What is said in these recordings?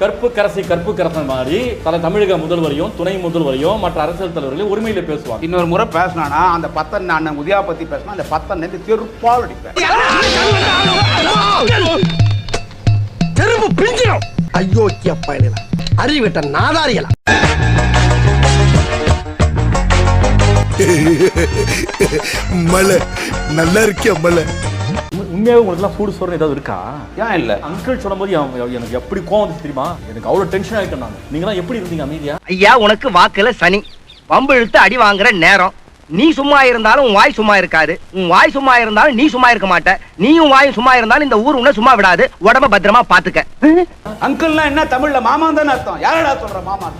கற்பு கரசி கற்பு கரசன் மாதிரி தலை தமிழக முதல்வரையும் துணை முதல்வரையும் மற்ற அரசியல் தலைவர்களையும் உரிமையில பேசுவாங்க. இன்னொரு முறை பேசினானா அந்த பத்தன் அண்ணன் உதயா பத்தி பேசினா அந்த பத்தன் நேரத்து தெருப்பால் அடிப்பேன். ஐயோக்கிய பயணிகளா அறிவிட்ட நாதாரிகளா? மலை நல்லா இருக்கியா மலை? உண்மை- உண்மையாவே உங்களுக்கு சூடு சோறு ஏதாவது இருக்கா? ஏன் இல்ல? அங்கிள் சொல்லும்போது எனக்கு எப்படி கோவம் வந்துச்சு தெரியுமா? எனக்கு அவ்வளவு டென்ஷன் ஆயிட்டேன் நான். நீங்களாம் எப்படி இருந்தீங்க அமைதியா? ஐயா உனக்கு வாக்குல சனி. வம்பு இழுத்து அடி வாங்குற நேரம். நீ சும்மா இருந்தாலும் உன் வாய் சும்மா இருக்காது. உன் வாய் சும்மா இருந்தாலும் நீ சும்மா இருக்க மாட்ட. நீயும் வாயும் சும்மா இருந்தாலும் இந்த ஊர் உன்னை சும்மா விடாது. உடம்ப பத்திரமா பாத்துக்க. அங்கிள்னா என்ன? தமிழ்ல மாமா தானே அர்த்தம். யாரடா சொல்ற மாமா?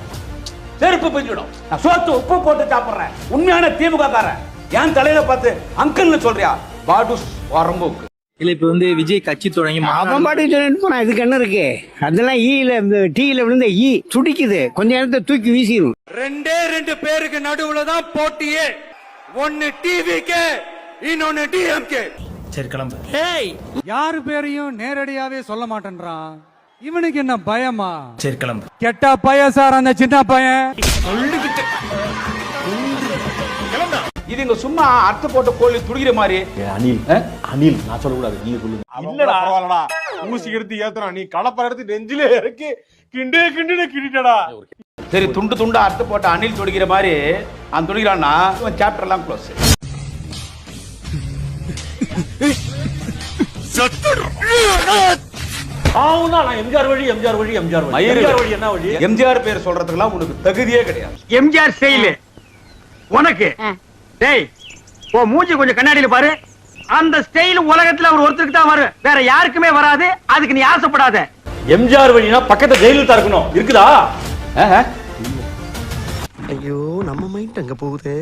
செருப்பு பிஞ்சிடும் நான் சோத்து உப்பு போட்டு சாப்பிடுறேன். உண்மையான திமுக காரன் என் தலையில பார்த்து அங்கிள்னு சொல்றியா? பாடுஸ் வரம்போக்கு இல்ல இப்ப வந்து விஜய் கட்சி தொடங்கி அவன் பாட்டுக்கு சொல்லிட்டு போனா இதுக்கு என்ன இருக்கு? அதெல்லாம் ஈல டீல விழுந்த ஈ துடிக்குது. கொஞ்ச நேரத்தை தூக்கி வீசிடும் ரெண்டே ரெண்டு பேருக்கு நடுவுல தான் போட்டியே. ஒன்னு டிவிக்கு இன்னொன்னு டிஎம்கே சரி கிளம்பு. யாரு பேரையும் நேரடியாவே சொல்ல மாட்டேன்றான். இவனுக்கு என்ன பயமா? சரி கிளம்பு. கெட்ட பையன் சார் அந்த சின்ன பையன். இது இங்க சும்மா அர்த்த போட்ட கோழி துடிக்கிற மாதிரி. ஏ, அனில் அனில் நான் சொல்லக்கூடாது. நீங்க சொல்லுங்க. இல்லடா. பரவாயில்லடா. ஊசி எடுத்து ஏத்துறான். நீ கலப்பை எடுத்து நெஞ்சிலே இறக்கி கிண்டு கிண்டுன்னு கிண்டிட்டடா. சரி துண்டு துண்டு அர்த்த போட்ட அணில் துடிக்கிற மாதிரி அவன் துடிக்கிறான்னா சாப்டர் எல்லாம் க்ளோஸ் எம்ஜிஆர் வழி எம்ஜிஆர் வழி எம்ஜிஆர் வழி. மயிரு. எம்ஜிஆர் வழி என்ன வழி? எம்ஜிஆர் பேர் சொல்றதுக்கெல்லாம் உனக்கு தகுதியே கிடையாது. எம்ஜிஆர் ஸ்டைல் உனக்கு. டேய் ஓ மூஞ்சி கொஞ்சம் கண்ணாடியில பாரு. அந்த ஸ்டைல் உலகத்துல அவர் ஒருத்தருக்கு தான் வரும். வேற யாருக்குமே வராது. அதுக்கு நீ ஆசைப்படாத. எம்ஜிஆர் வழினா பக்கத்துல ஜெயலலிதா இருக்கணும். இருக்குதா. ஐயோ நம்ம மைண்ட் அங்க போகுது.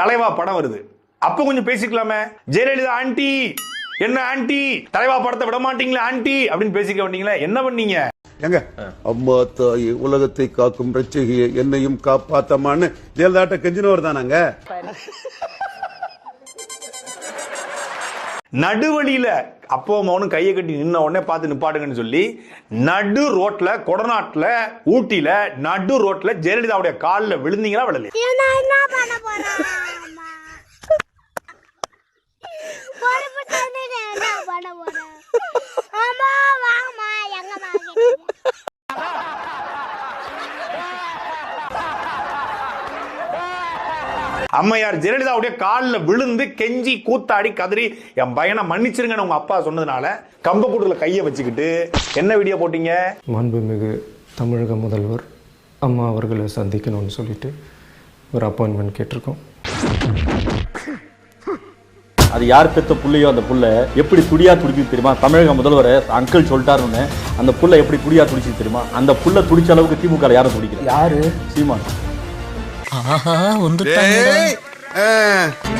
தலைவா படம் வருது. அப்ப கொஞ்சம் பேசிக்கலாமே. ஜெயலலிதா ஆண்டி. என்ன ஆண்டி? தலைவா படத்தை விட மாட்டீங்களா ஆண்டி? அப்படின்னு பேசிக்க வந்தீங்களே என்ன பண்ணீங்க? எங்க? அம்மா தாயே உலகத்தை காக்கும் ரட்சகியே என்னையும் காப்பாத்தமான்னு ஜெயலலிதாட்ட கெஞ்சினவர் தானாங்க? நடுவழியில அப்போ மௌனும் கையை கட்டி நின்ன உடனே பார்த்து நிப்பாட்டுங்கன்னு சொல்லி நடு ரோட்ல கொடநாட்டுல ஊட்டியில நடு ரோட்ல ஜெயலலிதாவுடைய காலில் விழுந்தீங்களா விழலையா நான் என்ன பண்ண போறேன் அம்மா? பொறுப்பு தந்து நான் என்ன பண்ண போறேன் அம்மா வாங்கம்மா எங்கம்மா கேட்டீங்க? அம்மையார் ஜெயலலிதாவுடைய காலில் விழுந்து கெஞ்சி கூத்தாடி கதறி என் பையனை மன்னிச்சிருங்கன்னு உங்க அப்பா சொன்னதுனால கம்பக்கூடத்தில் கையை வச்சுக்கிட்டு என்ன வீடியோ போட்டீங்க? மாண்புமிகு தமிழக முதல்வர் அம்மா அவர்களை சந்திக்கணும்னு சொல்லிட்டு ஒரு அப்பாயின்மெண்ட் கேட்டிருக்கோம். அது யார் பெத்த புள்ளையோ அந்த புள்ள எப்படி துடியா துடிக்குது தெரியுமா? தமிழக முதல்வர் அங்கிள் சொல்லிட்டாருன்னு அந்த புள்ள எப்படி துடியா துடிச்சு தெரியுமா? அந்த புள்ள துடிச்ச அளவுக்கு திமுக யாரும் துடிக்கல. யாரு? சீமான்.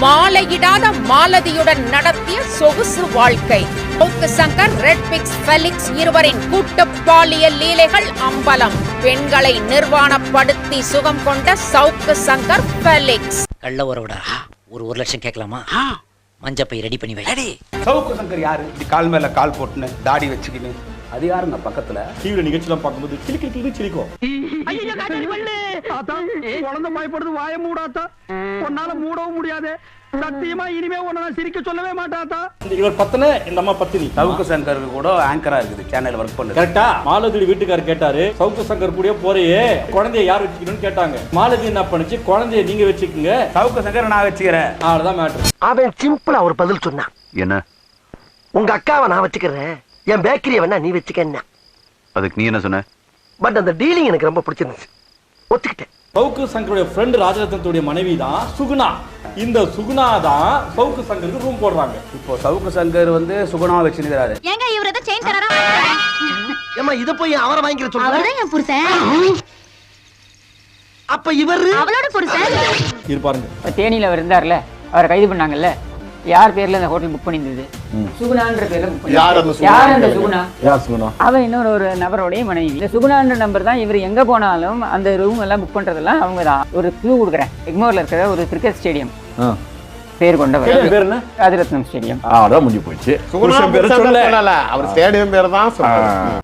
மாலையிடாத மாலதியுடன் நடத்திய சொகுசு வாழ்க்கை. போக்கு சங்கர் ரெட் பிக்ஸ் ஃபெலிக்ஸ் இருவரின் கூட்டு பாலியல் லீலைகள் அம்பலம். பெண்களை நிர்வாணப்படுத்தி சுகம் கொண்ட சவுக்கு சங்கர் ஃபெலிக்ஸ். கள்ள உறவுடா. ஒரு ஒரு லட்சம் கேட்கலாமா? மஞ்சப்பை ரெடி பண்ணி வை. சவுக்கு சங்கர் யாரு? கால் மேல கால் போட்டுன்னு தாடி வச்சுக்கின்னு. அது யாருங்க பக்கத்துல டிவில நிகழ்ச்சிலாம் பார்க்கும்போது கிளி கிளி கிளி சிரிக்கும் குழந்தை பயப்படுது வாய மூடாத்தா. உன்னால மூடவும் முடியாது. சத்தியமா இனிமே உன்னை சிரிக்க சொல்லவே மாட்டாத்தா. இந்த இவர் பத்தன இந்த அம்மா பத்தினி? சவுக்கு சங்கர் கூட ஆங்கரா இருக்குது சேனல் ஒர்க் பண்ணுது. கரெக்டா மாலதி வீட்டுக்காரர் கேட்டாரு சவுக்கு சங்கர் கூட போறையே? குழந்தைய யார் வச்சுக்கணும்னு கேட்டாங்க. மாலதி என்ன பண்ணுச்சு? குழந்தைய நீங்க வச்சுக்கோங்க. சவுக்கு சங்கர் நான் வச்சுக்கிறேன். அவ்வளவுதான் மேட்ரு அவன் சிம்பிளா ஒரு பதில் சொன்னான். என்ன? உங்க அக்காவை நான் வச்சுக்கிறேன். என் பேக்கரியை வேணா நீ வச்சுக்க அதுக்கு நீ என்ன சொன்ன? பட் அந்த டீலிங் எனக்கு ரொம்ப பிடிச்சிருந்துச்சு. ஒத்துக்கிட்டேன். சவுக்கு சங்கருடைய ஃப்ரெண்ட் ராஜரத்னத்துடைய மனைவி தான் சுகுணா. இந்த சுகுணா தான் சவுக்கு சங்கருக்கு ரூம் போடுறாங்க. இப்போ சவுக்கு சங்கர் வந்து சுகுணா வச்சுக்கிறாரு ஏங்க இவர் ஏதோ செயின் தராரா ஏமா இத போய் அவரை வாங்கிக்கிற சொல்ற? அவர்தான் என் புருஷன். அப்ப இவரு? அவளோட புருஷன். இருப்பாருங்க தேனியில அவர் இருந்தார்ல அவரை கைது பண்ணாங்கல்ல? யார் பேர்ல அந்த ஹோட்டல் புக் பண்ணியிருந்தது? சுகுணான்ற பேர்ல புக் யார் அந்த சுகுணா? யார் அந்த சுகுணா? சுகுணா? அவன் இன்னொரு ஒரு நபருடைய மனைவி. இந்த சுகுணான்ற நம்பர் தான் இவர் எங்க போனாலும் அந்த ரூம் எல்லாம் புக் பண்றதெல்லாம் அவங்க தான். ஒரு க்ளூ கொடுக்குறேன். எக்மோர்ல இருக்கிற ஒரு கிரிக்கெட் ஸ்டேடியம் பேர் கொண்டவர். பேர் என்ன? ராஜரத்னம் ஸ்டேடியம் அதான் முடிஞ்சு போயிடுச்சு. புருஷன் பேரு சொல்ல அவர் ஸ்டேடியம் பேர் தான்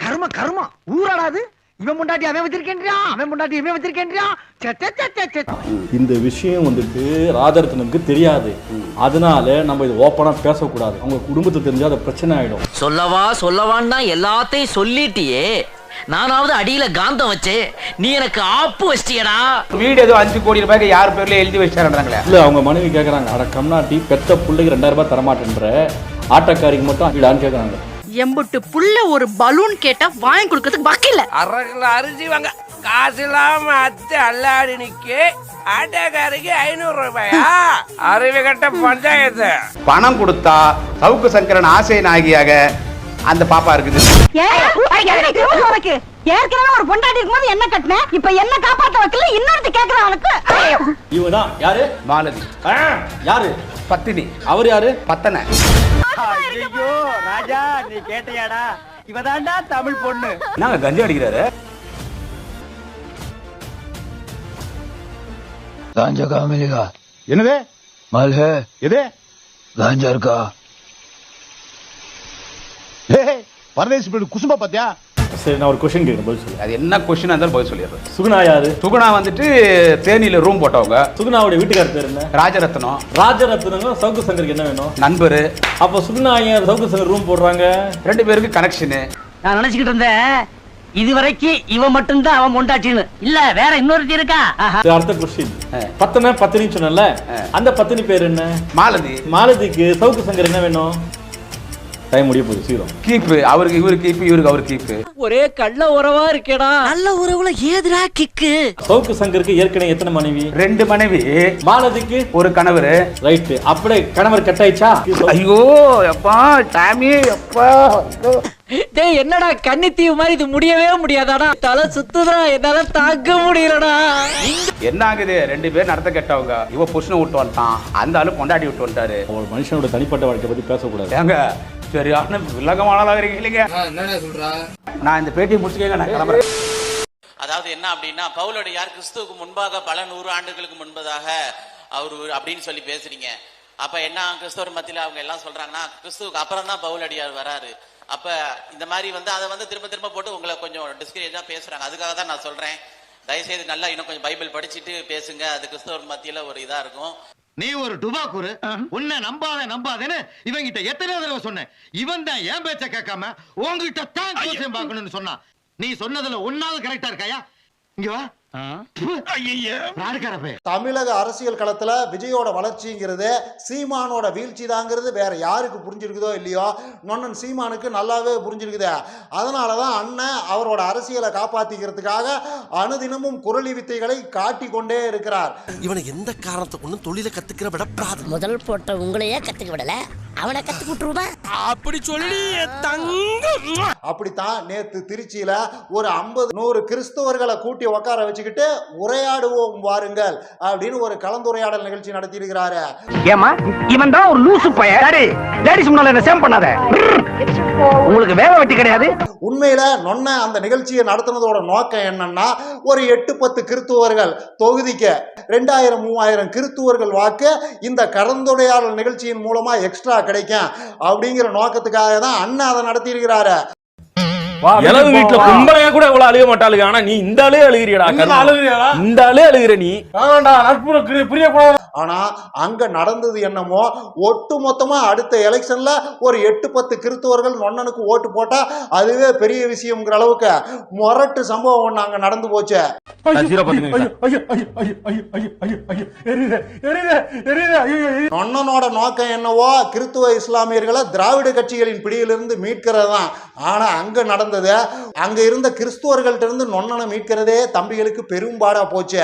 கர்ம கர்மம் ஊராடாது இவன் முண்டாட்டி அவன் வச்சிருக்கேன்றியான் அவன் முண்டாட்டி இவன் சே. இந்த விஷயம் வந்துட்டு ராஜரத்னனுக்கு தெரியாது. அதனால நம்ம இது ஓப்பனா பேசக்கூடாது. அவங்க குடும்பத்துக்கு தெரிஞ்சா அது பிரச்சனை ஆயிடும். சொல்லவா சொல்லவான்னு தான் எல்லாத்தையும் சொல்லிட்டியே. நானாவது அடியில காந்தம் வச்சு நீ எனக்கு ஆப்பு வச்சிட்டியடா. வீடு ஏதோ அஞ்சு கோடி ரூபாய்க்கு யார் பேர்ல எழுதி வச்சாருன்றாங்களே இல்ல அவங்க மனைவி கேக்குறாங்க. அட கம்னாட்டி பெத்த பிள்ளைக்கு ரெண்டாயிரம் ரூபாய் தரமாட்டேன்ற ஆட்டக்காரிக்கு மட்டும் வீடான்னு கேக்குறாங்க. எம்புட்டு புள்ள ஒரு பலூன் கேட்டா வாங்கி கொடுக்கறதுக்கு வக்கில்ல. அரை கிலோ அரிசி வாங்க. காசு இல்லாம அத்தை அல்லாடி நிக்க. ஆட்டோக்காரருக்கு ஐநூறு ரூபாயா? அறிவு கட்ட பஞ்சாயத்து. பணம் கொடுத்தா சவுக்கு சங்கரன் ஆசை நாயகியாக அந்த பாப்பா இருக்குது. ஏற்கனவே ஒரு பொண்டாட்டி இருக்கும்போது என்ன கட்டின? இப்ப என்ன காப்பாத்த வைக்கல? இன்னொருத்த கேக்குறான் அவனுக்கு. இவங்க தான் யாரு? மாலதி. யாரு? பத்தினி. அவர் யாரு? பத்தனை. ஐயோ ராஜா நீ கேட்டியாடா? இவதான்டா தமிழ் பொண்ணு. நாங்க கஞ்சி அடிக்கிறாரு? காஞ்சா காமிலிகா. என்னது? மல்ஹே. எது? காஞ்சா இருக்கா? பரதேசி போயிட்டு குசும்ப பாத்தியா? சரி நான் ஒரு கொஸ்டின் கேட்கிறேன் பதில் சொல்லு. அது என்ன கொஸ்டின் இருந்தாலும் பதில் சொல்லிடுறேன். சுகுணா யாரு? சுகுணா வந்துட்டு தேனியில ரூம் போட்டவங்க. சுகுணாவுடைய வீட்டுக்காரர் பேர் என்ன? ராஜரத்னம். ராஜரத்னம் சவுக்கு சங்கருக்கு என்ன வேணும்? நண்பரு. அப்ப சுகுணா ஏன் சவுக்கு சங்கர் ரூம் போடுறாங்க? ரெண்டு பேருக்கு கனெக்ஷனு நான் நினைச்சுக்கிட்டு இருந்தேன் இதுவரைக்கும் இவன் மட்டும்தான் அவன் பொண்டாட்டின்னு. இல்ல வேற இன்னொருத்தி இருக்கா? அடுத்த கொஸ்டின் பத்தனை பத்தினி சொன்னல அந்த பத்தினி பேர் என்ன? மாலதி. மாலதிக்கு சவுக்கு சங்கர் என்ன வேணும்? டைம் முடிய போகுது சீக்கிரம். கீப்பு அவருக்கு இவரு கீப்பு இவருக்கு அவர் கீப்பு. ஒரே கள்ள உறவா இருக்கேடா. நல்ல உறவுல ஏதுடா கிக்கு? சவுக்கு சங்கருக்கு ஏற்கனவே எத்தனை மனைவி? ரெண்டு மனைவி. மாலதிக்கு? ஒரு கணவர். ரைட் அப்படியே கணவர் கட்டாயிச்சா? ஐயோ அப்பா சாமி அப்பா டேய் என்னடா கன்னி தீவு மாதிரி இது முடியவே முடியாதாடா? தலை சுத்துதா என்னால தாங்க முடியலடா. என்ன ஆகுது? ரெண்டு பேர் நடத்த கெட்டவங்க. இவ புருஷனை விட்டு வந்துட்டான். அந்த ஆளு பொண்டாட்டி விட்டு வந்துட்டாரு. ஒரு மனுஷனோட தனிப்பட்ட வாழ்க்கை பத்தி பேசக்கூடாது. ஏங்க சரியான வில்லங்கமான இருக்கீங்க. நான் இந்த பேட்டியை முடிச்சுக்கங்க நான் கிளம்புறேன். அதாவது என்ன அப்படின்னா பவுலடியார் கிறிஸ்துவுக்கு முன்பாக பல நூறு ஆண்டுகளுக்கு முன்பதாக அவர் அப்படின்னு சொல்லி பேசுறீங்க. அப்ப என்ன கிறிஸ்தவர் மத்தியில அவங்க எல்லாம் சொல்றாங்கன்னா கிறிஸ்துவுக்கு அப்புறம் தான் பவுலடியார் வராரு. அப்ப இந்த மாதிரி வந்து அதை வந்து திரும்ப திரும்ப போட்டு உங்களை கொஞ்சம் டிஸ்கரேஜா பேசுறாங்க. அதுக்காக தான் நான் சொல்றேன். தயவுசெய்து நல்லா இன்னும் கொஞ்சம் பைபிள் படிச்சுட்டு பேசுங்க. அது கிறிஸ்தவர் மத்தியில ஒரு இதா இருக்கும். நீ ஒரு டுபாக்குரு உன்னை நம்பாத நம்பாதேன்னு இவங்கிட்ட எத்தனை தடவை சொன்னேன். இவன் தான் ஏன் பேச்ச கேட்காம உங்ககிட்ட தான் பார்க்கணும்னு சொன்னான். நீ சொன்னதுல ஒன்னாவது கரெக்டா இருக்காயா? இங்க வா. தமிழக அரசியல் களத்துல விஜயோட வளர்ச்சிங்கிறது சீமானோட வீழ்ச்சி தாங்கிறது வேற யாருக்கு புரிஞ்சிருக்குதோ இல்லையோ நொன்னன் சீமானுக்கு நல்லாவே புரிஞ்சிருக்குது. அதனால தான் அண்ணன் அவரோட அரசியலை காப்பாத்திக்கிறதுக்காக அனுதினமும் குரலி வித்தைகளை காட்டி கொண்டே இருக்கிறார். இவனை எந்த காரணத்தை கொண்டு தொழில கத்துக்கிற விடப்படாது. முதல் போட்ட உங்களையே கத்துக்க விடல. அவனை கத்து விட்டுருவா அப்படி சொல்லி தங்கம். அப்படித்தான் நேத்து திருச்சியில ஒரு ஐம்பது நூறு கிறிஸ்தவர்களை கூட்டி உட்கார வச்சுக்கிட்டு உரையாடுவோம் வாருங்கள் அப்படின்னு ஒரு கலந்துரையாடல் நிகழ்ச்சி நடத்தி இருக்கிறாரு ஏமா இவன் தான் ஒரு லூசு பையன். லேடிஸ் முன்னால என்ன சேம் பண்ணாத. உங்களுக்கு வேலை வெட்டி கிடையாது. உண்மையில நொன்ன அந்த நிகழ்ச்சியை நடத்துனதோட நோக்கம் என்னன்னா ஒரு எட்டு பத்து கிறித்துவர்கள் தொகுதிக்கு ரெண்டாயிரம் மூவாயிரம் கிறித்துவர்கள் வாக்கு இந்த கலந்துரையாடல் நிகழ்ச்சியின் மூலமா எக்ஸ்ட்ரா கிடைக்கும் அப்படிங்கிற நோக்கத்துக்காக தான் அண்ணன் அதை நடத்தியிருக்கிறாரு. இளவு வீட்டுல கும்பலையா கூட இவ்வளவு அழுக மாட்டாளுங்க. ஆனா நீ இந்த ஆளே அழுகிறியடா. இந்த ஆளே அழுகிற நீ. ஆனா அங்க நடந்தது என்னமோ ஒட்டு மொத்தமா அடுத்த எலெக்ஷன்ல ஒரு எட்டு பத்து கிறித்துவர்கள் நொன்னனுக்கு ஓட்டு போட்டா அதுவே பெரிய விஷயம்ங்கிற அளவுக்கு முரட்டு சம்பவம் ஒண்ணு அங்க நடந்து போச்சு. நொன்னனோட நோக்கம் என்னவோ கிறித்துவ இஸ்லாமியர்களை திராவிட கட்சிகளின் பிடியிலிருந்து மீட்கிறது தான் ஆனா அங்க நடந்தது அங்க இருந்த கிறிஸ்துவர்கள்ட்ட இருந்து நொன்னனை மீட்கிறதே தம்பிகளுக்கு பெரும்பாடா போச்சு.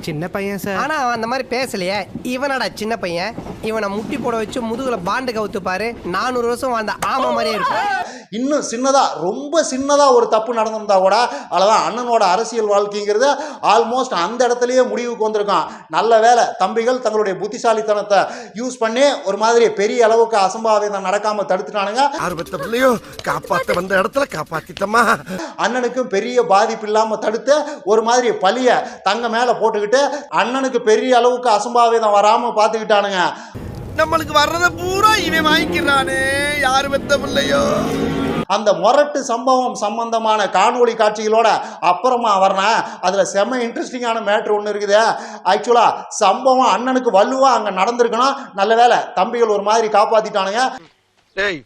சின்ன பையன் சார். ஆனா அவன் அந்த மாதிரி பேசலையே. இவனடா சின்ன பையன். இவனை முட்டி போட வச்சு முதுகுல பாண்டு கவுத்து பாரு நானூறு வருஷம் வாழ்ந்த ஆமா மாதிரியே இருக்கும். இன்னும் சின்னதா ரொம்ப சின்னதா ஒரு தப்பு நடந்திருந்தா கூட அவ்வளவுதான் அண்ணனோட அரசியல் வாழ்க்கைங்கிறது ஆல்மோஸ்ட் அந்த இடத்துலயே முடிவுக்கு வந்திருக்கான். நல்ல வேலை தம்பிகள் தங்களுடைய புத்திசாலித்தனத்தை யூஸ் பண்ணி ஒரு மாதிரி பெரிய அளவுக்கு அசம்பாவிதம் நடக்காம தடுத்துட்டானுங்க. ஆர்வத்த பிள்ளையோ காப்பாத்த வந்த இடத்துல காப்பாத்திட்டமா? அண்ணனுக்கும் பெரிய பாதிப்பு இல்லாம தடுத்து ஒரு மாதிரி பழிய தங்க மேல போட்டுக்கிட்டு அண்ணனுக்கு பெரிய அளவுக்கு அசம்பாவிதம் வராம பாத்துக்கிட்டானுங்க நம்மளுக்கு வர்றத பூரா இவன் வாங்கிக்கிறானே. யாரு பெத்த பிள்ளையோ அந்த முரட்டு சம்பவம் சம்பந்தமான காணொளி காட்சிகளோட அப்புறமா வரேன் அதில் செம்ம இன்ட்ரெஸ்டிங்கான மேட்ரு ஒன்று இருக்குது. ஆக்சுவலாக சம்பவம் அண்ணனுக்கு வலுவா அங்கே நடந்திருக்கணும். நல்ல வேளை தம்பிகள் ஒரு மாதிரி காப்பாத்திட்டானுங்க. டேய்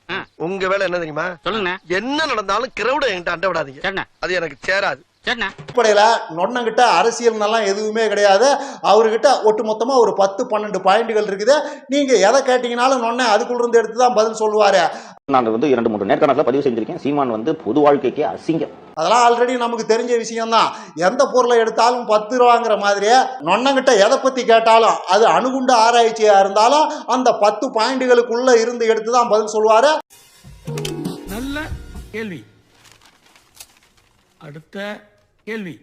உங்க வேலை என்ன தெரியுமா? சொல்லுங்க. என்ன நடந்தாலும் கிரௌட என்கிட்ட அண்ட விடாதீங்க. அது எனக்கு சேராது. அடிப்படையில் நொன்னங்கிட்ட அரசியல் எல்லாம் எதுவுமே கிடையாது. அவர்கிட்ட ஒட்டுமொத்தமா ஒரு பத்து பன்னெண்டு பாயிண்ட்கள் இருக்குது. நீங்க எதை கேட்டீங்கனாலும் நொன்ன அதுக்குள்ள இருந்து எடுத்து தான் பதில் சொல்லுவாரு. நான் வந்து இரண்டு மூன்று நேர்காணல பதிவு செஞ்சிருக்கேன். சீமான் வந்து பொது வாழ்க்கைக்கே அசிங்கம். அதெல்லாம் ஆல்ரெடி நமக்கு தெரிஞ்ச விஷயம்தான். எந்த பொருளை எடுத்தாலும் பத்து ரூபாங்கிற மாதிரியே நொன்னங்கிட்ட எதை பத்தி கேட்டாலும் அது அணுகுண்டு ஆராய்ச்சியா இருந்தாலும் அந்த பத்து பாயிண்ட்களுக்குள்ள இருந்து எடுத்து தான் பதில் சொல்லுவாரு. நல்ல கேள்வி. அடுத்த கேள்வி.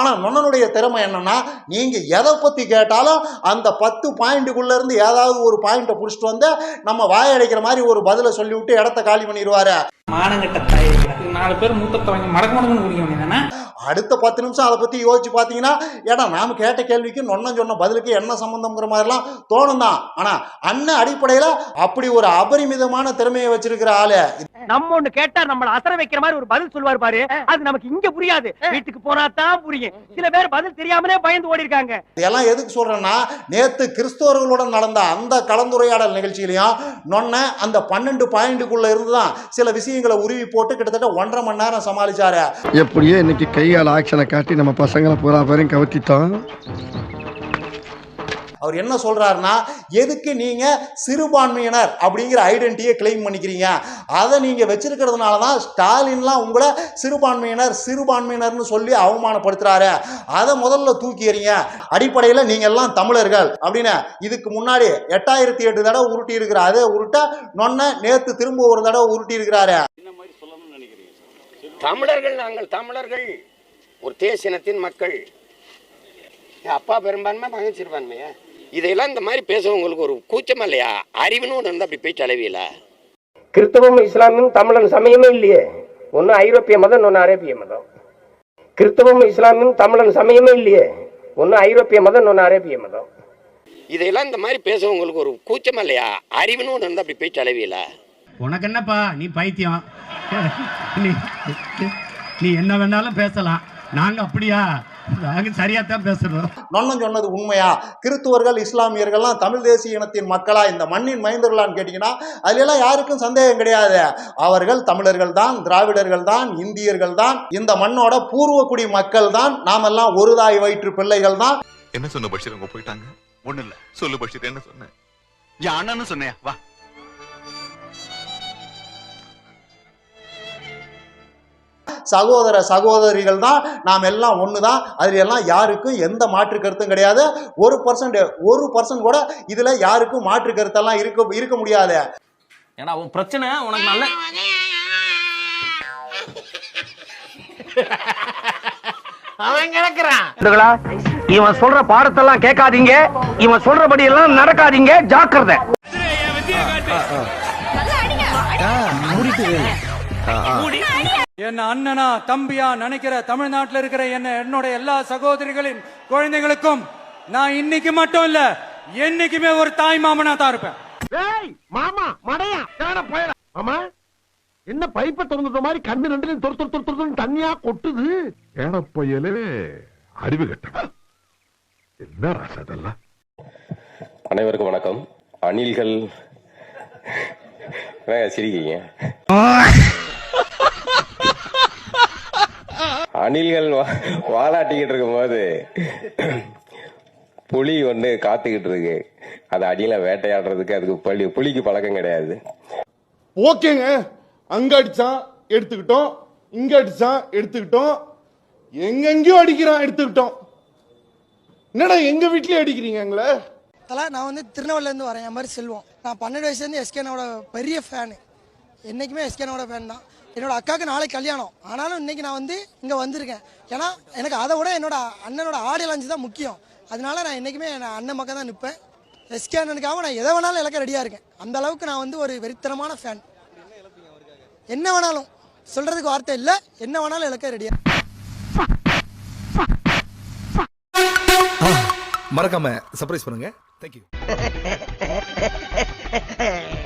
ஆனா நொன்னனுடைய திறமை என்னன்னா நீங்க எதை பத்தி கேட்டாலும் அந்த பத்து பாயிண்ட்டுக்குள்ள இருந்து ஏதாவது ஒரு பாயிண்ட்டை புடிச்சிட்டு வந்து நம்ம வாயடைக்கிற மாதிரி ஒரு பதிலை சொல்லி விட்டு இடத்த காலி பண்ணிடுவாரு. மானங்கட்ட நாலு பேர் மூத்தத்தை வாங்கி மடக்கு மடக்குன்னு குடிக்க அடுத்த பத்து நிமிஷம் அதை பத்தி யோசிச்சு பாத்தீங்கன்னா ஏடா நாம கேட்ட கேள்விக்கு நொன்னன் சொன்ன பதிலுக்கு என்ன சம்பந்தம்ங்கிற மாதிரிலாம் தோணும் தான் ஆனா அண்ணன் அடிப்படையில அப்படி ஒரு அபரிமிதமான திறமையை வச்சிருக்கிற ஆளு. நம்ம ஒண்ணு கேட்டா நம்மள அசர வைக்கிற மாதிரி ஒரு பதில் சொல்லுவார் பாரு. அது நமக்கு இங்க புரியாது. வீட்டுக்கு போனா தான் புரியும். சில பேர் பதில் தெரியாமலே பயந்து ஓடி இருக்காங்க இதெல்லாம் எதுக்கு சொல்றேன்னா நேத்து கிறிஸ்தவர்களுடன் நடந்த அந்த கலந்துரையாடல் நிகழ்ச்சியிலையும் நொன்ன அந்த பன்னெண்டு பாயிண்ட்டுக்குள்ள இருந்து தான் சில விஷயங்களை உருவி போட்டு கிட்டத்தட்ட ஒன்றரை மணி நேரம் சமாளிச்சாரு. எப்படியோ இன்னைக்கு கையால் ஆக்ஷனை காட்டி நம்ம பசங்களை பூரா பேரையும் கவர்த்திட்டோம் அவர் என்ன சொல்கிறாருன்னா எதுக்கு நீங்கள் சிறுபான்மையினர் அப்படிங்கிற ஐடென்டிட்டியை கிளைம் பண்ணிக்கிறீங்க? அதை நீங்கள் வச்சிருக்கிறதுனால தான் ஸ்டாலின்லாம் உங்களை சிறுபான்மையினர் சிறுபான்மையினர்னு சொல்லி அவமானப்படுத்துறாரு. அதை முதல்ல தூக்கி எறிங்க. அடிப்படையில் நீங்கள் எல்லாம் தமிழர்கள். அப்படின்னு இதுக்கு முன்னாடி எட்டாயிரத்தி எட்டு தடவை உருட்டி இருக்கிற அதே உருட்ட நொன்ன நேற்று திரும்ப ஒரு தடவை உருட்டி இருக்கிறாரு தமிழர்கள் நாங்கள் தமிழர்கள். ஒரு தேசினத்தின் மக்கள். அப்பா பெரும்பான்மை மகன் சிறுபான்மையா? இதையெல்லாம் இந்த மாதிரி பேசுறவங்களுக்கு ஒரு கூச்சமா இல்லையா? அறிவுன்னு ஒன்று இருந்தால் அப்படி போய் அளவியல கிறிஸ்தவம் இஸ்லாமும் தமிழன் சமயமே இல்லையே. ஒன்னு ஐரோப்பிய மதம் ஒன்னு அரேபிய மதம். கிறிஸ்தவம் இஸ்லாமும் தமிழன் சமயமே இல்லையே. ஒன்னு ஐரோப்பிய மதம் ஒன்னு அரேபிய மதம். இதையெல்லாம் இந்த மாதிரி பேசுறவங்களுக்கு ஒரு கூச்சமா இல்லையா? அறிவுன்னு ஒன்று இருந்தால் அப்படி போய் அளவியல உனக்கு என்னப்பா? நீ பைத்தியம். நீ நீ என்ன வேணாலும் பேசலாம். நாங்க அப்படியா? நாங்க சரியா தான் பேசுறோம். நொன்னன் சொன்னது உண்மையா? கிறித்துவர்கள் இஸ்லாமியர்கள்லாம் தமிழ் தேசிய இனத்தின் மக்களா? இந்த மண்ணின் மைந்தர்களான்னு கேட்டீங்கன்னா அதுல எல்லாம் யாருக்கும் சந்தேகம் கிடையாது. அவர்கள் தமிழர்கள் தான் திராவிடர்கள் தான் இந்தியர்கள் தான் இந்த மண்ணோட பூர்வக்குடி மக்கள் தான். நாமெல்லாம் ஒரு தாய் வயிற்று பிள்ளைகள் தான். என்ன சொன்ன பஷீர் அவங்க போயிட்டாங்க? ஒண்ணு இல்ல. சொல்லு பஷீர் என்ன சொன்ன? சொன்னேன். வா. சகோதர சகோதரிகள் தான் நாம் எல்லாம் ஒன்று தான் அதில் எல்லாம் யாருக்கும் எந்த மாற்று கருத்தும் கிடையாது. ஒரு பர்சன்ட் ஒரு பர்சன்ட் கூட இதில் யாருக்கும் மாற்று கருத்தெல்லாம் இருக்க இருக்க முடியாது. ஏன்னா உன் பிரச்சனை உனக்கு நல்ல அவன் கிடக்குறான். இவன் சொல்ற பாடத்தெல்லாம் கேட்காதீங்க. இவன் சொல்றபடி எல்லாம் நடக்காதீங்க. ஜாக்கிரதை. என்ன அண்ணனா தம்பியா நினைக்கிற தமிழ்நாட்டுல இருக்கிற என்ன என்னோட எல்லா சகோதரிகளின் குழந்தைகளுக்கும் நான் இன்னைக்கு மட்டும் இல்ல என்னைக்குமே ஒரு தாய் மாமனா தான் இருப்பேன். ஏய் மாமா மடையா காண போயல மாமா என்ன பைப்பை திறந்துட்ட மாதிரி கண்ணு ரெண்டுலையும் தொறு தொறு தொறு தொறு தண்ணியா கொட்டுது? ஏன பையலே அறிவு கட்டணும் என்ன ராசா அதெல்லாம் அனைவருக்கும் வணக்கம். அணில்கள் ஏங்க அணில்கள் வா- வாலாட்டிக்கிட்டு இருக்கும்போது புலி ஒண்ணு காத்துக்கிட்டு இருக்கு. அது அடியில வேட்டையாடுறதுக்கு அதுக்கு பள்ளி புலிக்கு பழக்கம் கிடையாது. ஓகேங்க. அங்க அடிச்சான் எடுத்துக்கிட்டோம். இங்க அடிச்சான் எடுத்துக்கிட்டோம். எங்கெங்கயோ அடிக்கிறான் எடுத்துக்கிட்டோம். என்னடா எங்க வீட்லயே அடிக்கிறீங்க எங்களை? தலை நான் வந்து திருநெல்வேலியிலேருந்து வரேன். என் மாதிரி செல்வம். நான் பன்னெண்டு வயசுலேருந்து எஸ்கேனோட பெரிய ஃபேனு என்றைக்குமே எஸ்கேனோட ஃபேன் தான். என்னோட அக்காவுக்கு நாளைக்கு கல்யாணம். ஆனாலும் இன்னைக்கு நான் வந்து இங்கே வந்திருக்கேன். ஏன்னா எனக்கு அதை விட என்னோட அண்ணனோட ஆடியோ லான்ச் தான் முக்கியம். அதனால நான் என்றைக்குமே நான் அண்ணன் பக்கம் தான் நிற்பேன் எஸ்கே அண்ணனுக்காக நான் எதை வேணாலும் இழக்க ரெடியாக இருக்கேன். அந்த அளவுக்கு நான் வந்து ஒரு வெறித்தனமான ஃபேன் என்ன வேணாலும். சொல்கிறதுக்கு வார்த்தை இல்லை. என்ன வேணாலும் இழக்க ரெடியாக மறக்காம சர்ப்ரைஸ் பண்ணுங்க. தேங்க்யூ